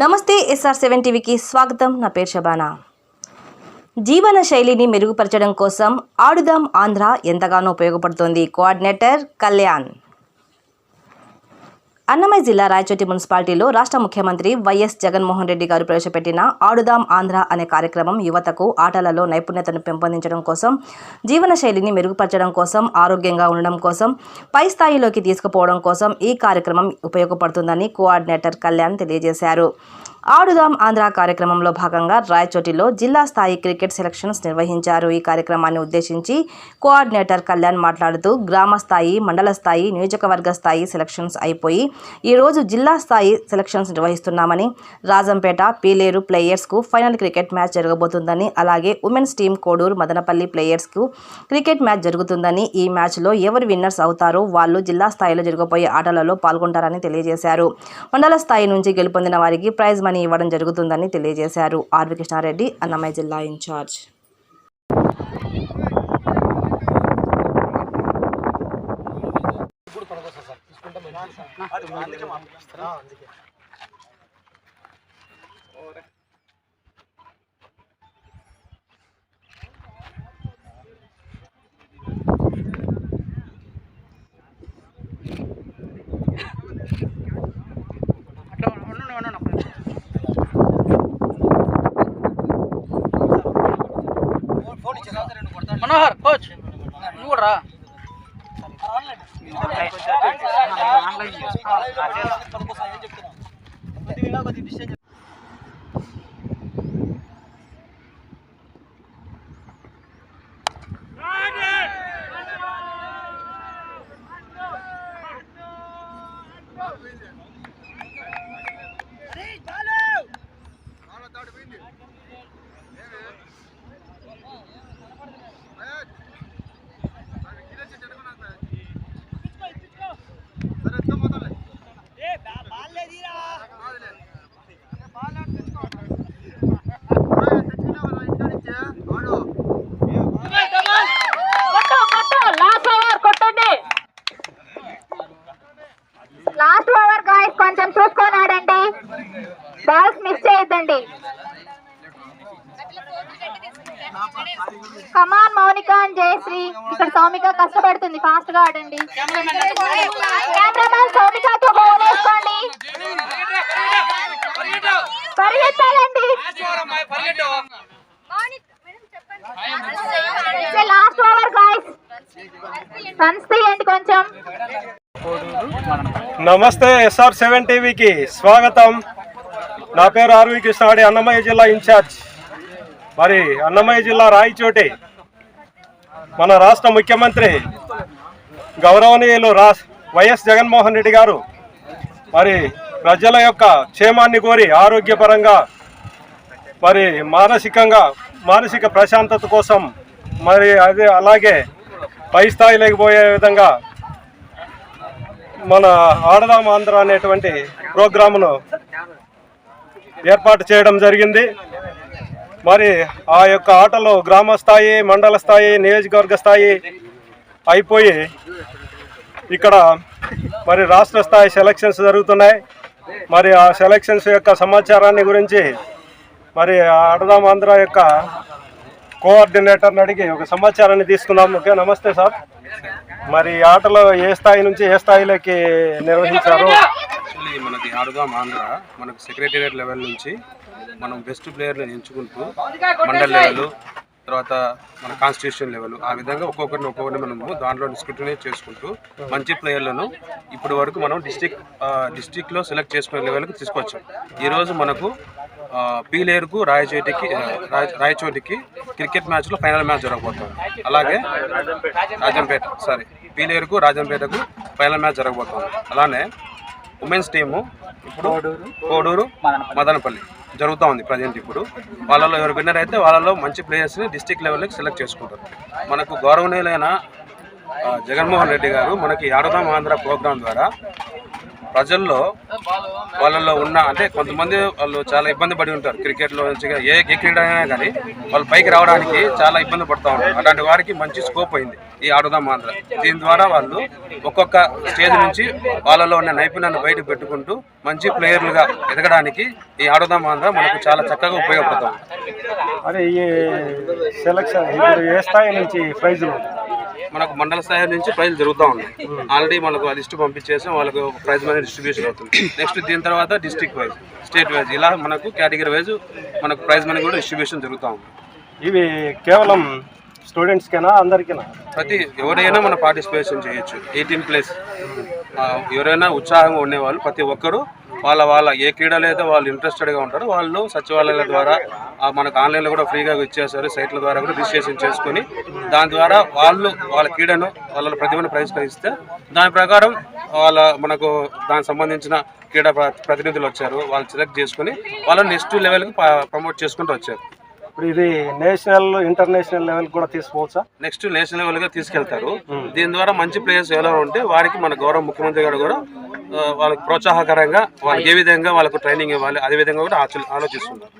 నమస్తే SR seven టీవీకి స్వాగతం. నా పేరు శబానా. జీవన శైలిని మెరుగుపరచడం కోసం ఆడుదాం ఆంధ్ర ఎంతగానో ఉపయోగపడుతోంది కోఆర్డినేటర్ కళ్యాణ్. అన్నమయ్య జిల్లా రాయచోటి మున్సిపాలిటీలో రాష్ట్ర ముఖ్యమంత్రి వైఎస్ జగన్మోహన్ రెడ్డి గారు ప్రవేశపెట్టిన ఆడుదాం ఆంధ్ర అనే కార్యక్రమం యువతకు ఆటలలో నైపుణ్యతను పెంపొందించడం కోసం జీవన శైలిని మెరుగుపరచడం కోసం ఆరోగ్యంగా ఉండడం కోసం పై స్థాయిలోకి తీసుకుపోవడం కోసం ఈ కార్యక్రమం ఉపయోగపడుతుందని కోఆర్డినేటర్ కళ్యాణ్ తెలియజేశారు. ఆడుదాం ఆంధ్ర కార్యక్రమంలో భాగంగా రాయచోటిలో జిల్లా స్థాయి క్రికెట్ సెలక్షన్స్ నిర్వహించారు. ఈ కార్యక్రమాన్ని ఉద్దేశించి కోఆర్డినేటర్ కళ్యాణ్ మాట్లాడుతూ గ్రామ స్థాయి మండల స్థాయి నియోజకవర్గ స్థాయి సెలక్షన్స్ అయిపోయి ఈరోజు జిల్లా స్థాయి సెలక్షన్స్ నిర్వహిస్తున్నామని రాజంపేట పీలేరు ప్లేయర్స్కు ఫైనల్ క్రికెట్ మ్యాచ్ జరగబోతుందని అలాగే ఉమెన్స్ టీం కోడూరు మదనపల్లి ప్లేయర్స్కు క్రికెట్ మ్యాచ్ జరుగుతుందని ఈ మ్యాచ్లో ఎవరు విన్నర్స్ అవుతారో వాళ్ళు జిల్లా స్థాయిలో జరగబోయే ఆటలలో పాల్గొంటారని తెలియజేశారు. మండల స్థాయి నుంచి గెలుపొందిన వారికి ప్రైజ్ మనీ ఇవ్వడం జరుగుతుందని తెలియజేశారు. ఆర్వి కృష్ణారెడ్డి అన్నమయ్య జిల్లా ఇన్ఛార్జ్. అట్లా ఉండండి ఉండండి ఒక్క నిమిషం. మనోహర్ కోచ్ నువ్వు కూడా రా కొట్టు కొట్టు లాస్ట్ ఓవర్ కొట్టండి లాస్ట్ ఓవర్ గాయస్ కొంచెం చూసుకొని ఆడండి బాల్స్ మిస్ చేయొద్దండి come on Mounika and Jayashree ఇక్కడ సౌమిక కష్టపడుతుంది ఫాస్ట్గా ఆడండి కెమెరామెన్ సౌమికతో బౌల్ వేసుకోండి పరిగెత్తాలండి లాస్ట్ ఓవర్ గాయస్ రన్స్ నమస్తే ఎస్ఆర్ సెవెన్ టీవీకి స్వాగతం. నా పేరు ఆర్వి కృష్ణాడి అన్నమయ్య జిల్లా ఇన్ఛార్జ్. మరి అన్నమయ్య జిల్లా రాయచోటి మన రాష్ట్ర ముఖ్యమంత్రి గౌరవనీయులు రా వైఎస్ జగన్మోహన్ రెడ్డి గారు మరి ప్రజల యొక్క క్షేమాన్ని కోరి ఆరోగ్యపరంగా మరి మానసికంగా మానసిక ప్రశాంతత కోసం మరి అదే అలాగే పై స్థాయిలోకి పోయే విధంగా మన ఆడదాం ఆంధ్ర అనేటువంటి ప్రోగ్రామును ఏర్పాటు చేయడం జరిగింది. మరి ఆ యొక్క ఆటలో గ్రామ స్థాయి మండల స్థాయి నియోజకవర్గ స్థాయి అయిపోయి ఇక్కడ మరి రాష్ట్ర స్థాయి సెలక్షన్స్ జరుగుతున్నాయి. మరి ఆ సెలక్షన్స్ యొక్క సమాచారాన్ని గురించి మరి ఆడదాం ఆంధ్ర యొక్క కోఆర్డినేటర్ని అడిగి ఒక సమాచారాన్ని తీసుకుందాం ఓకే నమస్తే సార్. మరి ఆటలు ఆటలో ఏ స్థాయి నుంచి ఏ స్థాయిలోకి నిర్వహించారు? యాక్చువల్లీ మనకి ఆడుదాం ఆంధ్ర. మనకు సెక్రటేరియట్ లెవెల్ నుంచి మనం బెస్ట్ ప్లేయర్ని ఎంచుకుంటూ మండల్ లెవెల్ తర్వాత మన కాన్స్టిట్యూషన్ లెవెల్ ఆ విధంగా ఒక్కొక్కరిని ఒక్కొక్కరిని మనము దాంట్లో స్క్రూటినైజ్ చేసుకుంటూ మంచి ప్లేయర్లను ఇప్పటి వరకు మనం డిస్టిక్ డిస్టిక్లో సెలెక్ట్ చేసుకునే లెవెల్కి తీసుకొచ్చాం. ఈరోజు మనకు పీలేరుకు రాయచోటికి రాయ- రాయచోటికి క్రికెట్ మ్యాచ్లో ఫైనల్ మ్యాచ్ జరగబోతుంది. అలాగే రాజంపేట సారీ పీలేరుకు రాజంపేటకు ఫైనల్ మ్యాచ్ జరగబోతుంది. అలానే ఉమెన్స్ టీము ఇప్పుడు కోడూరు మదనపల్లి జరుగుతూ ఉంది ప్రజెంట్ ఇప్పుడు. వాళ్ళలో ఎవరు విన్నర్ అయితే వాళ్ళలో మంచి ప్లేయర్స్ని డిస్టిక్ లెవెల్కి సెలెక్ట్ చేసుకుంటారు. మనకు గౌరవనీయులైన జగన్మోహన్ రెడ్డి గారు మనకి ఆడదాం ఆంధ్ర ప్రోగ్రాం ద్వారా ప్రజల్లో వాళ్ళలో ఉన్న అంటే కొంతమంది వాళ్ళు చాలా ఇబ్బంది పడి ఉంటారు. క్రికెట్లో నుంచి ఏ ఏ క్రీడ అయినా కానీ వాళ్ళు పైకి రావడానికి చాలా ఇబ్బంది పడుతూ ఉంటారు. అలాంటి వారికి మంచి స్కోప్ అయింది. ఈ ఆడుదాం ఆంధ్ర. దీని ద్వారా వాళ్ళు ఒక్కొక్క స్టేజ్ నుంచి వాళ్ళలో ఉన్న నైపుణ్యాన్ని బయట పెట్టుకుంటూ మంచి ప్లేయర్లుగా ఎదగడానికి ఈ ఆడుదాం ఆంధ్ర మనకు చాలా చక్కగా ఉపయోగపడుతుంది. మరి ఈ సెలక్షన్ ఏ స్థాయి నుంచి ప్రైజులు? మనకు మండల స్థాయి నుంచి ప్రైజ్ జరుగుతూ ఉన్నాయి ఆల్రెడీ మనకు ఆ లిస్ట్ పంపించేసి వాళ్ళకు ప్రైజ్ మనీ డిస్ట్రిబ్యూషన్ అవుతుంది. నెక్స్ట్ దీని తర్వాత డిస్ట్రిక్ట్ వైజ్ స్టేట్ వైజ్ ఇలా మనకు కేటగిరీ వైజ్ మనకు ప్రైజ్ మనీ కూడా డిస్ట్రిబ్యూషన్ జరుగుతూ ఉంది. ఇవి కేవలం స్టూడెంట్స్కేనా అందరికీనా? ప్రతి ఎవరైనా మన పార్టిసిపేషన్ చేయొచ్చు. ఎయిటీన్ ప్లస్ ఎవరైనా ఉత్సాహంగా ఉండేవాళ్ళు ప్రతి ఒక్కరూ వాళ్ళ వాళ్ళ ఏ క్రీడలు అయితే వాళ్ళు ఇంట్రెస్టెడ్గా ఉంటారో వాళ్ళు సచివాలయాల ద్వారా మనకు ఆన్లైన్లో కూడా ఫ్రీగా ఇచ్చేస్తారు సైట్ల ద్వారా కూడా రిజిస్ట్రేషన్ చేసుకొని దాని ద్వారా వాళ్ళు వాళ్ళ క్రీడను వాళ్ళ ప్రతిభను ప్రతిష్ఠిస్తే దాని ప్రకారం వాళ్ళ మనకు దానికి సంబంధించిన క్రీడా ప్ర- ప్రతినిధులు వచ్చారు వాళ్ళు సెలెక్ట్ చేసుకొని వాళ్ళని నెక్స్ట్ లెవెల్కి ప్రమోట్ చేసుకుంటూ వచ్చారు. ఇప్పుడు ఇది నేషనల్ ఇంటర్నేషనల్ లెవెల్ కూడా తీసుకోవచ్చా నెక్స్ట్ నేషనల్ లెవెల్గా తీసుకెళ్తారు. దీని ద్వారా మంచి ప్లేయర్స్ ఎలా ఉంటే వారికి మన గౌరవ ముఖ్యమంత్రి గారు కూడా వాళ్ళకి ప్రోత్సాహకరంగా వాళ్ళకి ఏ విధంగా వాళ్ళకు ట్రైనింగ్ ఇవ్వాలి అదే విధంగా కూడా ఆచ- ఆలోచిస్తున్నారు.